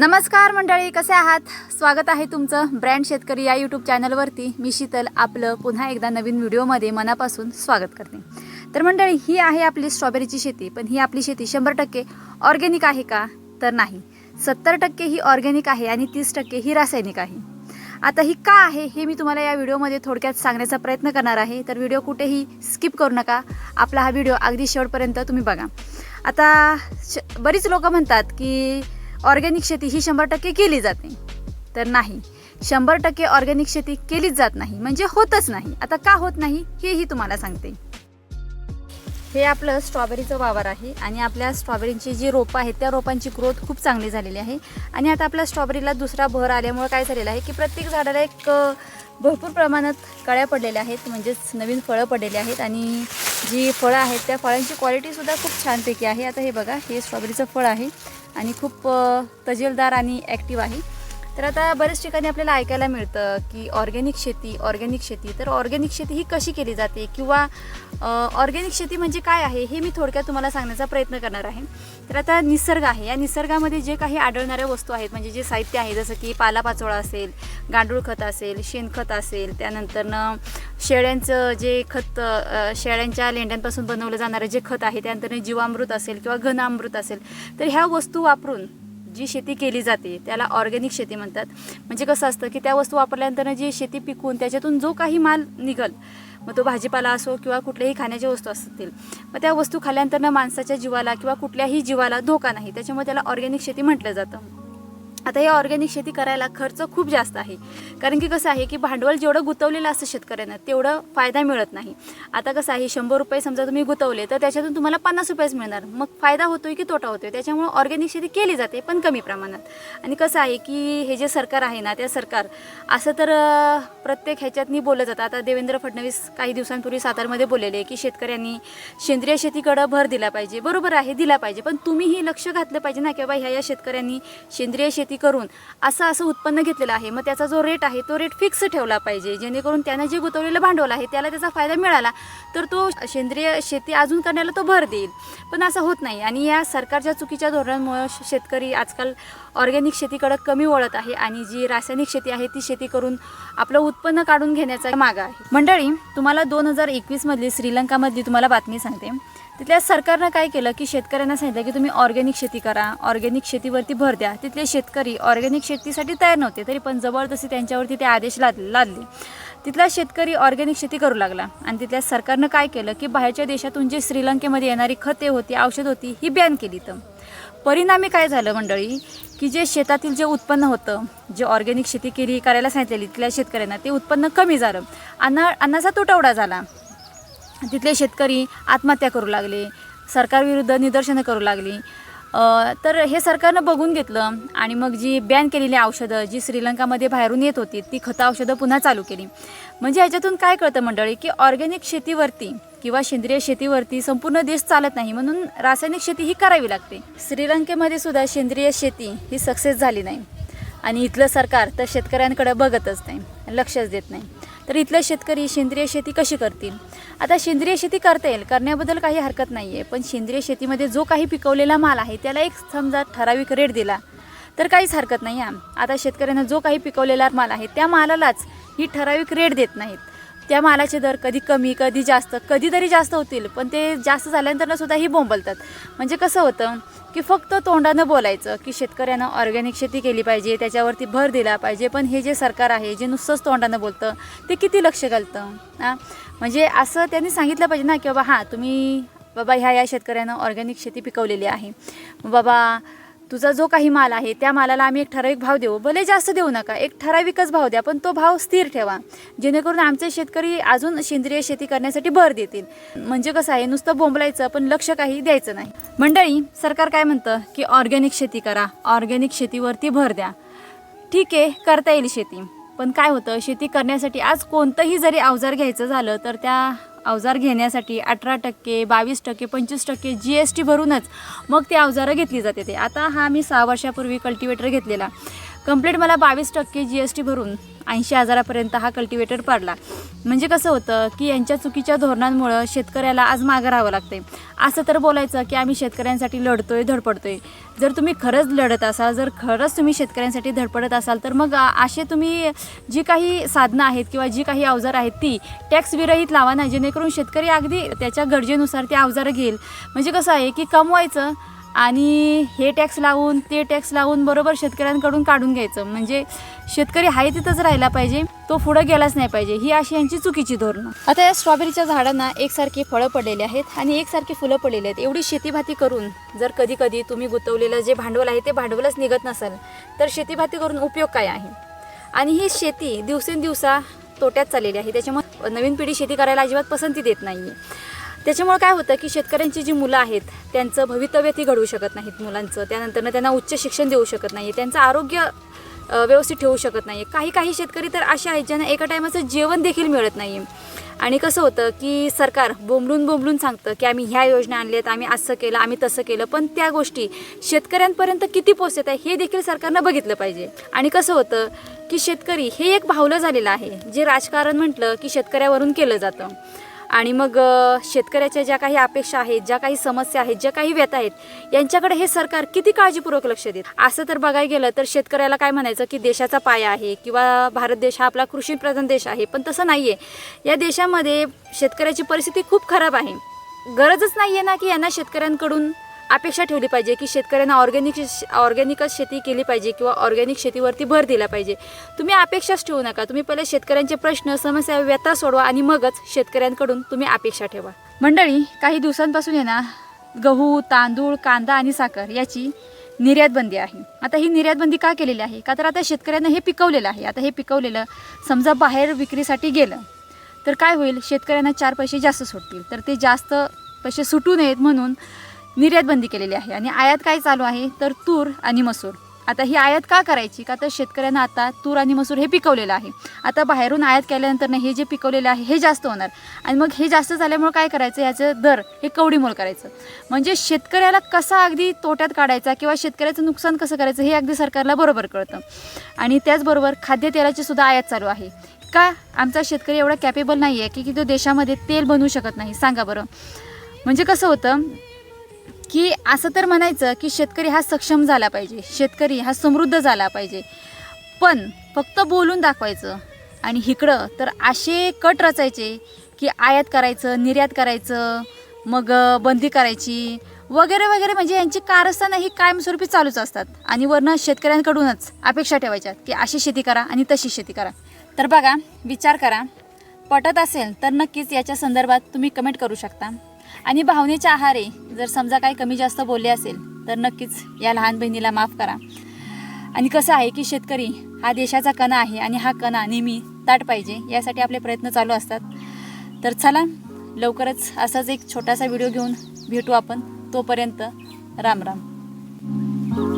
नमस्कार मंडळी कसे आहात? स्वागत आहे तुमचं ब्रँड शेतकरी या यूट्यूब चॅनलवरती. मी शीतल आपलं पुन्हा एकदा नवीन व्हिडिओमध्ये मनापासून स्वागत करते. तर मंडळी ही आहे आपली स्ट्रॉबेरीची शेती पण ही आपली शेती शंभर टक्के ऑर्गॅनिक आहे का? तर नाही. सत्तर टक्के ही ऑर्गॅनिक आहे आणि तीस टक्के ही रासायनिक आहे. आता ही का आहे हे मी तुम्हाला या व्हिडिओमध्ये थोडक्यात सांगण्याचा प्रयत्न करणार आहे. तर व्हिडिओ कुठेही स्किप करू नका. आपला हा व्हिडिओ अगदी शेवटपर्यंत तुम्ही बघा. आता श बरीच लोक म्हणतात की ऑर्गॅनिक शेती ही शंभर टक्के केली जाते. तर नाही शंभर टक्के ऑर्गॅनिक शेती केलीच जात नाही म्हणजे होतच नाही. आता का होत नाही हेही तुम्हाला सांगते. हे आपलं स्ट्रॉबेरीचं वावर आहे आणि आपल्या स्ट्रॉबेरीची जी रोपं आहेत त्या रोपांची ग्रोथ खूप चांगली झालेली आहे. आणि आता आपल्या स्ट्रॉबेरीला दुसरा भर आल्यामुळे काय झालेलं आहे की प्रत्येक झाडाला एक भरपूर प्रमाणात कळ्या पडलेल्या आहेत म्हणजेच नवीन फळं पडलेली आहेत आणि जी फळं आहेत त्या फळांची क्वालिटीसुद्धा खूप छानपैकी आहे. आता हे बघा हे स्ट्रॉबेरीचं फळ आहे. आणि खूप तजेलदार आणि ॲक्टिव्ह आहे. तर आता बऱ्याच ठिकाणी आपल्याला ऐकायला मिळतं की ऑर्गॅनिक शेती ऑर्गॅनिक शेती. तर ऑर्गॅनिक शेती ही कशी केली जाते किंवा ऑर्गॅनिक शेती म्हणजे काय आहे हे मी थोडक्यात तुम्हाला सांगण्याचा प्रयत्न करणार आहे. तर आता निसर्ग आहे. या निसर्गामध्ये जे काही आढळणाऱ्या वस्तू आहेत म्हणजे जे साहित्य आहे जसं की पालापाचोळा असेल गांडूळ खत असेल शेणखत असेल त्यानंतरनं शेळ्यांचं जे खत शेळ्यांच्या लेंड्यांपासून बनवलं जाणारं जे खत आहे त्यानंतर जीवामृत असेल किंवा घनामृत असेल तर ह्या वस्तू वापरून जी शेती केली जाते त्याला ऑर्गॅनिक शेती म्हणतात. म्हणजे कसं असतं की त्या वस्तू वापरल्यानंतर जी शेती पिकून त्याच्यातून जो काही माल निघल मग तो भाजीपाला असो किंवा कुठल्याही खाण्याच्या वस्तू असतील मग त्या वस्तू खाल्ल्यानंतर माणसाच्या जीवाला किंवा कुठल्याही जीवाला धोका नाही. त्याच्यामुळे त्याला ऑर्गॅनिक शेती म्हटलं जातं. आता हे ऑर्गॅनिक शेती करायला खर्च खूप जास्त आहे. कारण की कसं आहे की भांडवल जेवढं गुंतवलेलं असतं शेतकऱ्यांना तेवढं फायदा मिळत नाही. आता कसं आहे शंभर रुपये समजा तुम्ही गुंतवले तर त्याच्यातून तुम्हाला पन्नास रुपयेच मिळणार. मग फायदा होतोय की तोटा होतोय? त्याच्यामुळे ऑर्गॅनिक शेती केली जाते पण कमी प्रमाणात. आणि कसं आहे की हे जे सरकार आहे ना त्या सरकार असं तर प्रत्येक ह्याच्यातनी बोललं जातं. आता देवेंद्र फडणवीस काही दिवसांपूर्वी सातारमध्ये बोललेले की शेतकऱ्यांनी सेंद्रिय शेतीकडं भर दिला पाहिजे. बरोबर आहे दिला पाहिजे. पण तुम्हीही लक्ष घातलं पाहिजे ना की बाबा ह्या या शेतकऱ्यांनी सेंद्रिय शेती करून असं असं उत्पन्न घेतलेलं आहे. मग त्याचा जो रेट आहे तो रेट फिक्स ठेवला पाहिजे. जेणेकरून त्यानं जे गुंतवलेलं भांडवल आहे त्याला त्याचा फायदा मिळाला तर तो सेंद्रिय शेती अजून करण्याला तो भर देईल. पण असं होत नाही. आणि या सरकारच्या चुकीच्या धोरणांमुळे शेतकरी आजकाल ऑर्गॅनिक शेतीकडे कमी वळत आहे आणि जी रासायनिक शेती आहे ती शेती करून आपलं उत्पन्न काढून घेण्याचा माग आहे. मंडळी तुम्हाला दोन हजार एकवीसमधली श्रीलंकामधली तुम्हाला बातमी सांगते. तिथल्या सरकारनं काय केलं की शेतकऱ्यांना सांगितलं की तुम्ही ऑर्गॅनिक शेती करा ऑर्गॅनिक शेतीवरती भर द्या. तिथले शेतकरी ऑर्गॅनिक शेतीसाठी तयार नव्हते तरी पण जबरदस्ती त्यांच्यावरती ते आदेश लाद लादले. तिथला शेतकरी ऑर्गॅनिक शेती करू लागला. आणि तिथल्या सरकारनं काय केलं की बाहेरच्या देशातून जे श्रीलंकेमध्ये येणारी खते होती औषध होती ही बॅन केली तर परिणामी काय झालं मंडळी की जे शेतातील जे उत्पन्न होतं जे ऑर्गॅनिक शेती केली करायला सांगितलेली तिथल्या शेतकऱ्यांना ते उत्पन्न कमी झालं. अन्ना अन्नाचा तुटवडा झाला. तिथले शेतकरी आत्महत्या करू लागले सरकारविरुद्ध निदर्शनं करू लागली. तर हे सरकारनं बघून घेतलं आणि मग जी बॅन केलेली औषधं जी श्रीलंकामध्ये बाहेरून येत होती ती खतं औषधं पुन्हा चालू केली. म्हणजे ह्याच्यातून काय कळतं मंडळी की ऑर्गॅनिक शेतीवरती किंवा सेंद्रिय शेतीवरती संपूर्ण देश चालत नाही म्हणून रासायनिक शेती ही करावी लागते. श्रीलंकेमध्ये सुद्धा सेंद्रिय शेती ही सक्सेस झाली नाही. आणि इथलं सरकार तर शेतकऱ्यांकडे बघतच नाही लक्षच देत नाही. तर इथले शेतकरी सेंद्रिय शेती कशी करतील? आता सेंद्रिय शेती करता येईल करण्याबद्दल काही हरकत नाही आहे पण सेंद्रिय शेतीमध्ये जो काही पिकवलेला माल आहे त्याला एक समजा ठराविक रेट दिला तर काहीच हरकत नाही आहे आता शेतकऱ्यांना जो काही पिकवलेला माल आहे त्या मालालाच ही ठराविक रेट देत नाहीत. त्या मालाचे दर कधी कमी कधी जास्त कधीतरी जास्त होतील पण ते जास्त झाल्यानंतरनं सुद्धा ही बोंबलतात. म्हणजे कसं होतं की फक्त तोंडानं बोलायचं की शेतकऱ्यांना ऑर्गॅनिक शेती केली पाहिजे त्याच्यावरती भर दिला पाहिजे. पण हे जे सरकार आहे जे नुसतंच तोंडानं बोलतं ते किती लक्ष घालतं? हां? म्हणजे असं त्यांनी सांगितलं पाहिजे ना की बाबा हां तुम्ही बाबा ह्या या शेतकऱ्यानं ऑर्गॅनिक शेती पिकवलेली आहे. बाबा तुझा जो काही माल आहे त्या मालाला आम्ही एक ठराविक भाव देऊ. भले जास्त देऊ नका एक ठराविकच भाव द्या पण तो भाव स्थिर ठेवा. जेणेकरून आमचे शेतकरी अजून सेंद्रिय शेती करण्यासाठी भर देतील. म्हणजे कसं आहे नुसतं बोंबलायचं पण लक्ष काही द्यायचं नाही. मंडळी सरकार काय म्हणतं? की ऑर्गॅनिक शेती करा ऑर्गॅनिक शेतीवरती भर द्या. ठीक आहे करता येईल शेती. पण काय होतं शेती करण्यासाठी आज कोणतंही जरी अवजार घ्यायचं झालं तर त्या अवजार घेण्यासाठी अठरा टक्के बावीस टक्के पंचवीस टक्के जी एस टी भरूनच मग ते अवजारं घेतली जाते ते. आता हा मी सहा वर्षापूर्वी कल्टिवेटर घेतलेला. कंप्लीट मला बावीस टक्के जी एस टी भरून ऐंशी हजारापर्यंत हा कल्टिवेटर पडला. म्हणजे कसं होतं की यांच्या चुकीच्या धोरणांमुळं शेतकऱ्याला आज मागं राहावं लागते असं तर बोलायचं की आम्ही शेतकऱ्यांसाठी लढतोय धडपडतोय. जर तुम्ही खरंच लढत असाल जर खरंच तुम्ही शेतकऱ्यांसाठी धडपडत असाल तर मग असे तुम्ही जी काही साधनं आहेत किंवा जी काही अवजार आहेत ती टॅक्स विरहित लावा ना जेणेकरून शेतकरी अगदी त्याच्या गरजेनुसार ती अवजारं घेईल. म्हणजे कसं आहे की कमवायचं आणि हे टॅक्स लावून ते टॅक्स लावून बरोबर शेतकऱ्यांकडून काढून घ्यायचं. म्हणजे शेतकरी आहे तिथंच राहिला पाहिजे तो पुढं गेलाच नाही पाहिजे. ही अशी यांची चुकीची धोरणं. आता या स्ट्रॉबेरीच्या झाडांना एकसारखी फळं पडलेली आहेत आणि एकसारखी फुलं पडलेली आहेत. एवढी शेतीभाती करून जर कधी कधी तुम्ही गुंतवलेलं जे भांडवल आहे ते भांडवलच निघत नसेल तर शेतीभाती करून उपयोग काय आहे? आणि ही शेती दिवसेंदिवसा तोट्यात चाललेली आहे. त्याच्यामुळे नवीन पिढी शेती करायला अजिबात पसंती देत नाही आहे त्याच्यामुळे काय होतं की शेतकऱ्यांची जी मुलं आहेत त्यांचं भवितव्य ती घडवू शकत नाहीत मुलांचं. त्यानंतरनं त्यांना उच्च शिक्षण देऊ शकत नाही त्यांचं आरोग्य व्यवस्थित ठेवू शकत नाही काही काही शेतकरी तर असे आहेत ज्यांना एका टायमाचं जेवण देखील मिळत नाही. आणि कसं होतं की सरकार बोंबलून बोंबलून सांगतं की आम्ही ह्या योजना आणल्यात आम्ही असं केलं आम्ही तसं केलं. पण त्या गोष्टी शेतकऱ्यांपर्यंत किती पोचत आहे हे देखील सरकारनं बघितलं पाहिजे. आणि कसं होतं की शेतकरी हे एक भावलं झालेलं आहे. जे राजकारण म्हटलं की शेतकऱ्यावरून केलं जातं. आणि मग शेतकऱ्याच्या ज्या काही अपेक्षा आहेत ज्या काही समस्या आहेत ज्या काही व्यथा आहेत यांच्याकडे हे सरकार किती काळजीपूर्वक लक्ष देत? असं तर बघायला गेलं तर शेतकऱ्याला काय म्हणायचं की देशाचा पाया आहे किंवा भारत देश हा आपला कृषीप्रधान देश आहे पण तसं नाही आहे या देशामध्ये शेतकऱ्याची परिस्थिती खूप खराब आहे. गरजच नाही आहे ना की यांना शेतकऱ्यांकडून अपेक्षा ठेवली पाहिजे की शेतकऱ्यांना ऑर्गॅनिक ऑर्गॅनिकच शेती केली पाहिजे किंवा ऑर्गॅनिक शेतीवरती भर दिला पाहिजे. तुम्ही अपेक्षाच ठेवू नका. तुम्ही पहिले शेतकऱ्यांचे प्रश्न समस्या व्यथा सोडवा आणि मगच शेतकऱ्यांकडून तुम्ही अपेक्षा ठेवा. मंडळी काही दिवसांपासून आहे ना गहू तांदूळ कांदा आणि साखर याची निर्यात बंदी आहे. आता ही निर्यात बंदी का केलेली आहे? का तर आता शेतकऱ्यांना हे पिकवलेलं आहे. आता हे पिकवलेलं समजा बाहेर विक्रीसाठी गेलं तर काय होईल? शेतकऱ्यांना चार पैसे जास्त सुटतील. तर ते जास्त पैसे सुटू नयेत म्हणून निर्यात बंदी केलेली आहे. आणि आयात काय चालू आहे? तर तूर आणि मसूर. आता ही आयात का करायची? का तर शेतकऱ्यांना आता तूर आणि मसूर हे पिकवलेलं आहे. आता बाहेरून आयात केल्यानंतर हे जे पिकवलेलं आहे हे जास्त होणार. आणि मग हे जास्त झाल्यामुळे काय करायचं? याचं दर हे कवडीमोल करायचं. म्हणजे शेतकऱ्याला कसा अगदी तोट्यात काढायचा किंवा शेतकऱ्याचं नुकसान कसं करायचं हे अगदी सरकारला बरोबर कळतं. आणि त्याचबरोबर खाद्यतेलाची सुद्धा आयात चालू आहे. का आमचा शेतकरी एवढा कॅपेबल नाही आहे की की तो देशामध्ये तेल बनवू शकत नाही? सांगा बरं. म्हणजे कसं होतं की असं तर म्हणायचं की शेतकरी हा सक्षम झाला पाहिजे शेतकरी हा समृद्ध झाला पाहिजे. पण फक्त बोलून दाखवायचं आणि इकडं तर असे कट रचायचे की आयात करायचं निर्यात करायचं मग बंदी करायची वगैरे वगैरे म्हणजे यांची कारस्थानं ही कायमस्वरूपी चालूच असतात. आणि वरनं शेतकऱ्यांकडूनच अपेक्षा ठेवायच्यात की अशी शेती करा आणि तशी शेती करा. तर बघा विचार करा. पटत असेल तर नक्कीच याच्या संदर्भात तुम्ही कमेंट करू शकता. आणि भावनेच्या आहारे जर समजा काही कमी जास्त बोलले असेल तर नक्कीच या लहान बहिणीला माफ करा. आणि कसं आहे की शेतकरी हा देशाचा कणा आहे आणि हा कणा नेहमी ताट पाहिजे यासाठी आपले प्रयत्न चालू असतात. तर चला लवकरच असाच एक छोटासा व्हिडिओ घेऊन भेटू आपण. तोपर्यंत राम राम.